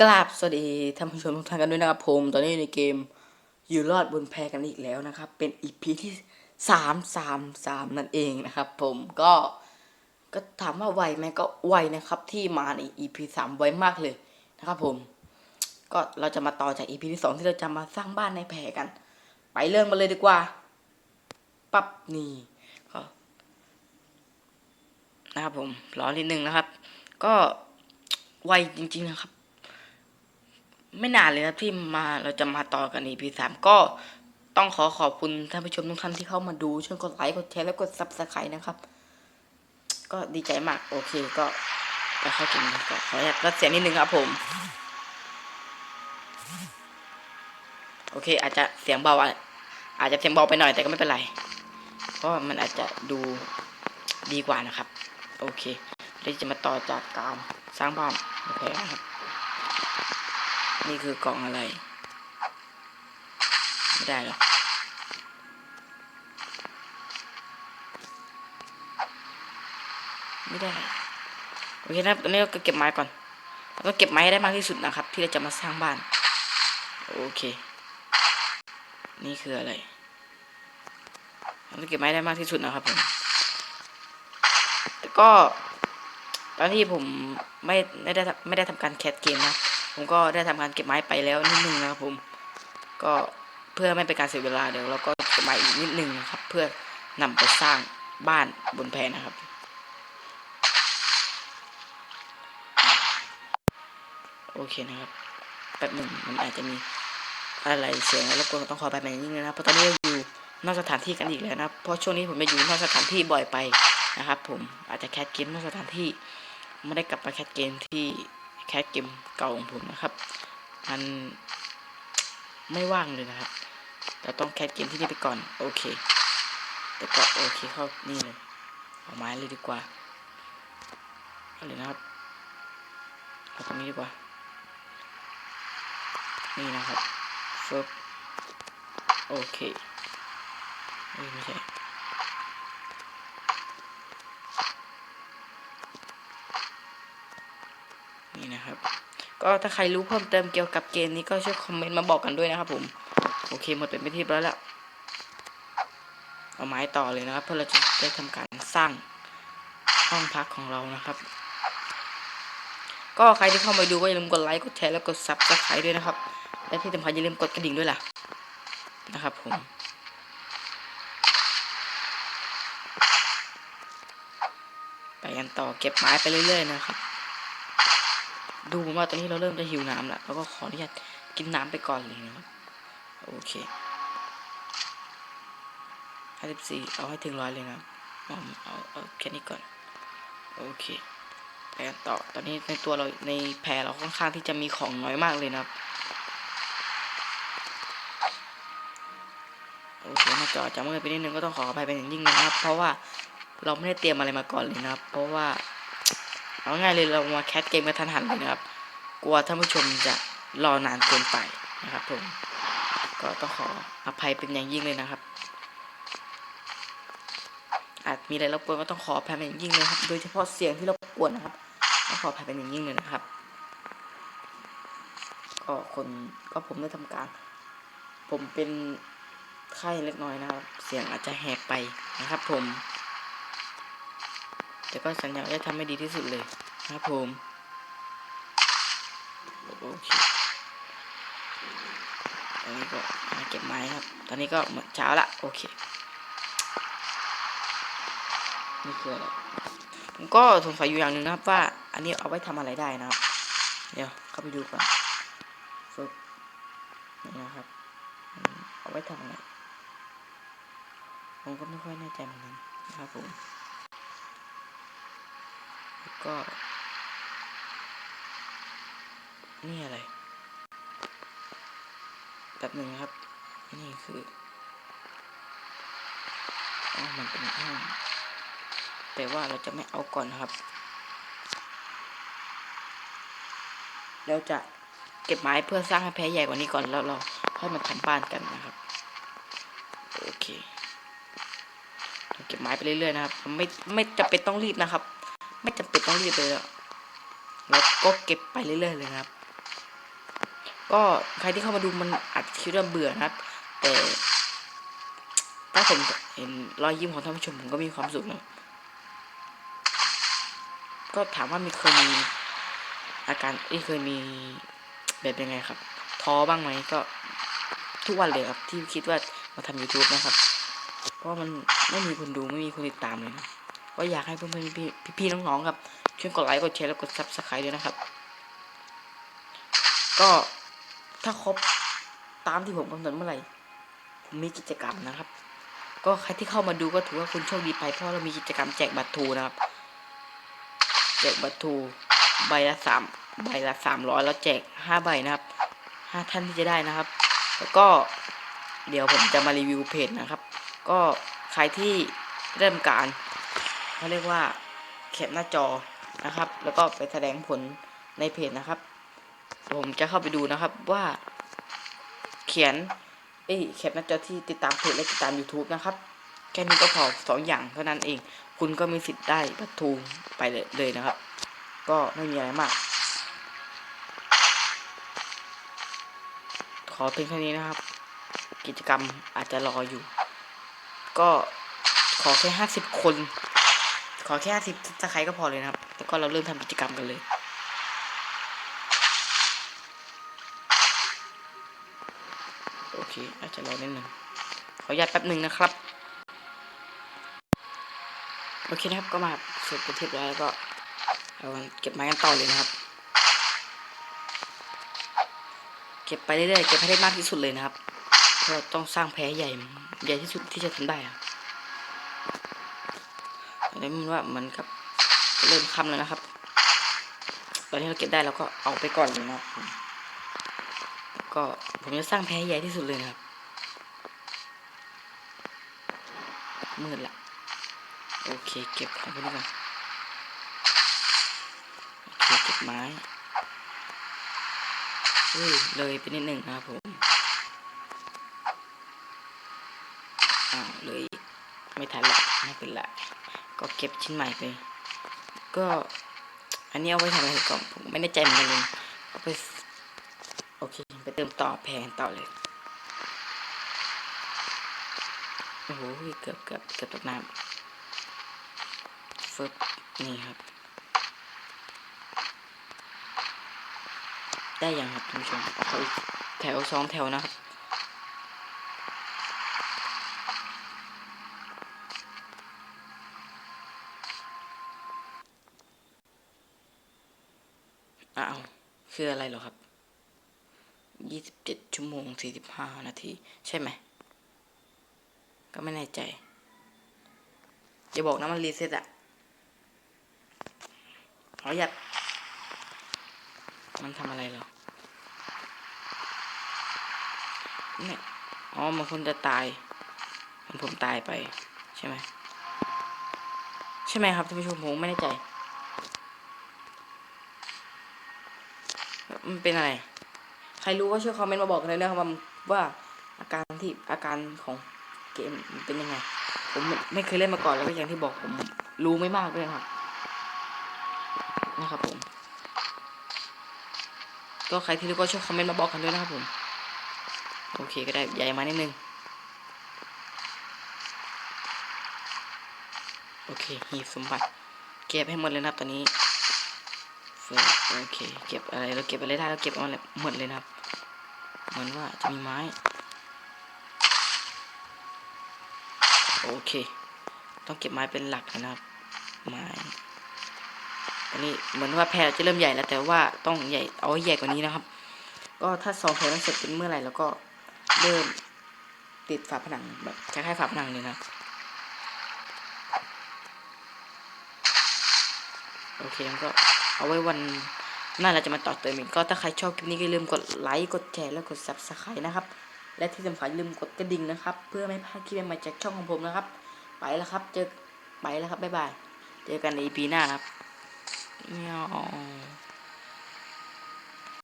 กราบสวัสดีท่านผู้ชมทุกท่านกันด้วยนะครับผมตอนนี้อยู่ในเกมอยู่รอดบนแพกันอีกแล้วนะครับ เป็นอีพีที่สามสามสามนั่นเองนะครับ ผมก็ก็ถามว่าไวไหมก็ไวนะครับ ที่มาในอีพีสามไวมากเลยนะครับ ผม ก็เราจะมาต่อจากอีพีที่สองที่เราจะมาสร้างบ้านในแพกัน ไปเริ่มมาเลยดีกว่าปั๊บนี่นะครับผมรอนิดนึงนะครับ ก็ไวจริง ๆนะครับ ไม่นานเลยนะที่มาเราจะมาต่อกัน EP สามก็ต้องขอขอบคุณท่านผู้ชมทุกท่านที่เข้ามาดูช่วยกดไลค์กดแชร์และกด subscribe นะครับ ก็ดีใจมาก โอเคก็ไปเข้าเกมกันก็ขออนุญาตลดเสียงนิดนึงครับผม โอเค อาจจะเสียงเบาอาจจะเสียงเบาไปหน่อยแต่ก็ไม่เป็นไร เพราะมันอาจจะดูดีกว่านะครับ โอเคเราจะมาต่อจากการสร้างบ้านโอเคครับ นี่คือกล่องอะไร ไม่ได้หรอกไม่ได้ โอเคนะตอนนี้เราก็เก็บไม้ก่อนเราก็เก็บไม้ให้ได้มากที่สุดนะครับ ที่เราจะมาสร้างบ้าน โอเค นี่คืออะไรเราต้องเก็บไม้ได้มากที่สุดนะครับผมแต่ก็ตอนที่ผมไม่ไม่ได้ไม่ได้ทำการแคสเกมนะ ผมก็ได้ทำการเก็บไม้ไปแล้วนิดนึงนะครับผม ก็เพื่อไม่เป็นการเสียเวลาเดี๋ยวเราก็เก็บไม้อีกนิดนึงนะครับ เพื่อนำไปสร้างบ้านบนแพนะครับโอเคนะครับแป๊บหนึ่งมันอาจจะมีอะไรเสียงแล้วกวนต้องขอไปแบบนี้นะครับเพราะตอนนี้เราอยู่นอกสถานที่กันอีกแล้วนะเพราะช่วงนี้ผมไปอยู่นอกสถานที่บ่อยไปนะครับ ผมอาจจะแคสเกมนอกสถานที่ไม่ได้กลับมาแคสเกมที่ แคสเกมเก่าของผมนะครับ มันไม่ว่างเลยนะครับ เราต้องแคสเกมที่นี่ไปก่อน โอเค แต่ก็โอเคเข้านี่เลย เอาไม้เลยดีกว่าเอาเลยนะครับเอาตรงนี้ดีกว่า นี่นะครับฟึบโอเคไม่ใช่ นะครับ ก็ถ้าใครรู้เพิ่มเติมเกี่ยวกับเกมนี้ก็ช่วยคอมเมนต์มาบอกกันด้วยนะครับผม โอเคหมดเป็นไปที่แล้วละเอาไม้ต่อเลยนะครับ เพื่อเราจะได้ทำการสร้างห้องพักของเรานะครับ ก็ใครที่เข้ามาดูก็อย่าลืมกดไลค์กดแชร์แล้วกดซับสไครต์ด้วยนะครับ และที่สำคัญอย่าลืมกดกระดิ่งด้วยล่ะนะครับผมไปกันต่อเก็บไม้ไปเรื่อยๆนะครับ ดูเหมือนว่าตอนนี้เราเริ่มจะหิวน้ำแล้วเราก็ขออนุญาตกินน้ำไปก่อนเลยนะครับ โอเคห้าสิบสี่เอาให้ถึงร้อยเลยนะเอาเอาเอาแค่นี้ก่อน โอเคไปกันต่อ ตอนนี้ในตัวเราในแพรเราค่อนข้างที่จะมีของน้อยมากเลยนะครับ โอเคหน้าจอจะเมืดไปนิดนึงก็ต้องขออภัยเป็นอย่างยิ่งนะครับ เพราะว่าเราไม่ได้เตรียมอะไรมาก่อนเลยนะครับ เพราะว่า เอาง่ายเลยเรามาแคสเกมกันทันหันเลยนะครับ กลัวท่านผู้ชมจะรอนานเกินไปนะครับผม ก็ต้องขออภัยเป็นอย่างยิ่งเลยนะครับ อาจมีอะไรรบกวนก็ต้องขออภัยเป็นอย่างยิ่งเลยครับ โดยเฉพาะเสียงที่รบกวนนะครับต้องขออภัยเป็นอย่างยิ่งเลยนะครับ ก็คนก็ผมได้ทำการ ผมเป็นไข้เล็กน้อยนะครับ เสียงอาจจะแหบไปนะครับผม แต่ก็สัญญาจะทำให้ดีที่สุดเลยนะครับผมโอเคตอนนี้ก็มาเก็บไม้ครับ ตอนนี้ก็เหมือนเช้าละโอเคนี่คืออะไรผมก็สงสัยอยู่อย่างหนึ่งนะครับว่า อันนี้เอาไว้ทำอะไรได้นะครับ เดี๋ยวเข้าไปดูก่อนฝึกนี่นะครับ เอาไว้ทำอะไร ผมก็ไม่ค่อยแน่ใจเหมือนกันนะครับผม ก็ นี่อะไรแบบหนึ่งครับ นี่คืออ๋อมันเป็นห้องแต่ว่าเราจะไม่เอาก่อนครับ เราจะเก็บไม้เพื่อสร้างให้แพ้ใหญ่กว่านี้ก่อนแล้วเราค่อยมาทำบ้านกันนะครับ โอเคเก็บไม้ไปเรื่อยๆนะครับ ไม่ไม่จำเป็นต้องรีบนะครับ ไม่จำเป็นต้องรีบเลยอะเราก็เก็บไปเรื่อยๆเลยครับ ก็ใครที่เข้ามาดูมันอาจจะคิดว่าเบื่อนะครับ แต่ถ้าผมเห็นรอยยิ้มของท่านผู้ชมผมก็มีความสุขนะก็ถามว่ามีเคยมีอาการเอ้เคยมีแบบยังไงครับท้อบ้างไหมก็ทุกวันเลยครับที่คิดว่ามาทำ YouTube นะครับ เพราะมันไม่มีคนดูไม่มีคนติดตามเลยนะ ก็อยากให้เพื่อนๆพี่ๆพี่ๆน้องๆครับช่วยกดไลค์กดแชร์แล้วกดซับสไครต์ด้วยนะครับ ก็ถ้าครบตามที่ผมกำหนดเมื่อไหร่ผมมีกิจกรรมนะครับ ก็ใครที่เข้ามาดูก็ถือว่าคุณโชคดีไปเพราะเรามีกิจกรรมแจกบัตรทูนะครับ แจกบัตรทูใบละสามใบละสามร้อยแล้วแจกห้าใบนะครับห้าท่านที่จะได้นะครับ แล้วก็เดี๋ยวผมจะมารีวิวเพจนะครับ ก็ใครที่เริ่มการ เขาเรียกว่าแคปหน้าจอนะครับ แล้วก็ไปแสดงผลในเพจนะครับ ผมจะเข้าไปดูนะครับว่า เขียนเอ้แคปหน้าจอที่ติดตามเพจและติดตาม YouTube นะครับ แค่นี้ก็พอสองอย่างเท่านั้นเอง คุณก็มีสิทธิ์ได้บัตรทูไปเลยเลยนะครับ ก็ไม่มีอะไรมาก ขอเพียงเท่านี้นะครับ กิจกรรมอาจจะรออยู่ ก็ขอแค่ห้าสิบคน ขอแค่สิบสไครก็พอเลยนะครับ แล้วก็เราเริ่มทำกิจกรรมกันเลย โอเค อาจจะรอนิดหนึ่ง ขออนุญาตแป๊บหนึ่งนะครับ โอเคนะครับ ก็มาเสร็จเป็นที่เรียบร้อยแล้วก็เอาเก็บไม้กันต่อเลยนะครับ เก็บไปเรื่อยๆ เก็บให้ได้มากที่สุดเลยนะครับก็ต้องสร้างแผลใหญ่ ใหญ่ที่สุดที่จะทำได้อะ อนนี้มันว่าเหมือนกับ เริ่มค่ำแล้วนะครับ ตอนนี้เราเก็บได้เราก็เอาไปก่อนเลยนะครับก็ผมจะสร้างแผลใหญ่ที่สุดเลยนะครับ มืดละโอเคเก็บของพวกนี้ก่อนโอเคเก็บไม้เฮ้ยเลยไปนิดหนึ่งครับผมอ้าวเลยไม่ทันละไม่เป็นไร ก็เก็บชิ้นใหม่ไป ก็อันนี้เอาไว้ทำอะไรก่อนผมไม่แน่ใจเหมือนกันเลยเอาไปโอเค ไปเติมต่อแพงต่อเลย โอ้โหเกือบเกือบเกือบตกน้ำฟึบนี่ครับ ได้ยังครับท่านผู้ชมแถวสองแถวนะครับ อ้าวคืออะไรหรอครับยี่สิบเจ็ดชั่วโมงสี่สิบห้านาที ใช่ไหม ก็ไม่แน่ใจจะบอกนะมันรีเซ็ตอะขออยากมันทำอะไรหรอเนี่ยอ๋อ มันคนจะตาย มันผมตายไป ใช่ไหม ใช่ไหมครับท่านผู้ชมผมไม่แน่ใจ มันเป็นอะไร ใครรู้ก็ช่วยคอมเมนต์มาบอกกันเลยนะครับว่าว่าอาการที่อาการของเกมมันเป็นยังไง ผมไม่ไม่เคยเล่นมาก่อนแล้วก็อย่างที่บอกผมรู้ไม่มากด้วยครับ นะครับผม ก็ใครที่รู้ก็ช่วยคอมเมนต์มาบอกกันด้วยนะครับผม โอเคก็ได้ใหญ่มานิดนึง โอเคหีบสมบัติ เก็บให้หมดเลยนะครับตอนนี้ โอเค เก็บอะไรเราเก็บอะไรได้เราเก็บเอาหมดเลยนะครับ เหมือนว่าจะมีไม้ โอเค ต้องเก็บไม้เป็นหลักนะครับ ไม้อันนี้เหมือนว่าแพรจะเริ่มใหญ่แล้วแต่ว่าต้องใหญ่เอาให้ใหญ่กว่านี้นะครับ ก็ถ้าสองแพรนั้นเสร็จเป็นเมื่อไหร่แล้วก็เริ่มติดฝาผนังแบบคล้ายๆฝาผนังเลยนะ โอเคก็เอาไว้วันหน้าเราจะมาต่อเติมอีกก็ถ้าใครชอบคลิปนี้ก็อย่าลืมกดไลค์กดแชร์แล้วกด subscribe นะครับ และที่สำคัญลืมกดกระดิ่งนะครับ เพื่อไม่พลาดคลิปใหม่จากช่องของผมนะครับ ไปแล้วครับ เจอไปแล้วครับบ๊ายบายเจอกันใน EP หน้าครับ喵。